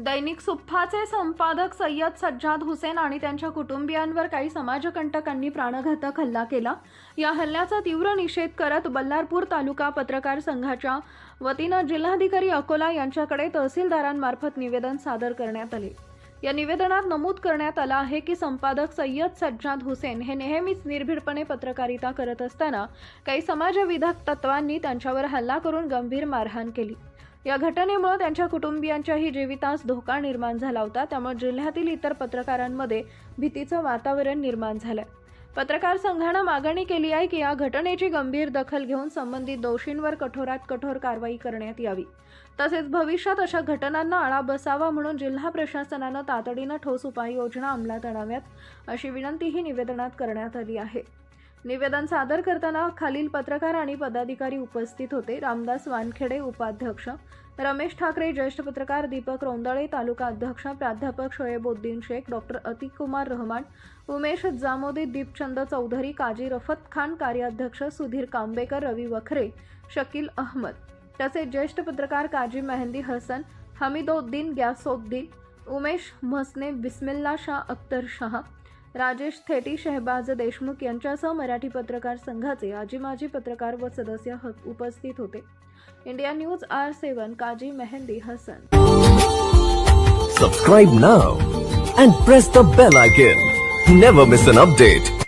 दैनिक सुप्फाचे संपादक सय्यद सज्जाद हुसेन आणि त्यांच्या कुटुंबियांवर काही समाजकंटकांनी प्राणघातक हल्ला केला. या हल्ल्याचा तीव्र निषेध करत बल्लारपूर तालुका पत्रकार संघाच्या वतीनं जिल्हाधिकारी अकोला यांच्याकडे तहसीलदारांमार्फत निवेदन सादर करण्यात आले. या निवेदनात नमूद करण्यात आलं आहे की संपादक सय्यद सज्जाद हुसेन हे नेहमीच निर्भीडपणे पत्रकारिता करत असताना काही समाजविधक तत्वांनी त्यांच्यावर हल्ला करून गंभीर मारहाण केली. या घटनेमुळे त्यांच्या कुटुंबियांच्याही जीवितास धोका निर्माण झाला होता. त्यामुळे जिल्ह्यातील इतर पत्रकारांमध्ये भीतीचं वातावरण निर्माण झालंय. पत्रकार संघानं मागणी केली आहे की या घटनेची गंभीर दखल घेऊन संबंधित दोषींवर कठोरात कठोर कारवाई करण्यात यावी. तसेच भविष्यात अशा घटनांना आळा बसावा म्हणून जिल्हा प्रशासनानं तातडीनं ठोस उपाययोजना अंमलात आणाव्यात अशी विनंतीही निवेदनात करण्यात आली आहे. निवेदन सादर करताना खालील पत्रकार आणि पदाधिकारी उपस्थित होते. रामदास वानखेडे उपाध्यक्ष. रमेश ठाकरे ज्येष्ठ पत्रकार दीपक रोंदळे तालुका अध्यक्ष प्राध्यापक शोएबुद्दीन शेख डॉक्टर अतिकुमार रहमान उमेश जामोदी दीपचंद चौधरी काजी रफत खान कार्याध्यक्ष सुधीर कांबेकर रवी वखरे शकील अहमद. तसेच ज्येष्ठ पत्रकार काजी मेहंदी हसन हमीदोद्दीन ग्यासोद्दीन उमेश म्हसने बिस्मिल्ला शाह अख्तर शाह राजेश थेटी शहबाज देशमुख यांच्यासह मराठी पत्रकार संघाचे आजी माजी पत्रकार व सदस्य ह- उपस्थित होते. India News R seven Kazi Mehndi Hasan. Subscribe now and press the bell icon never miss an update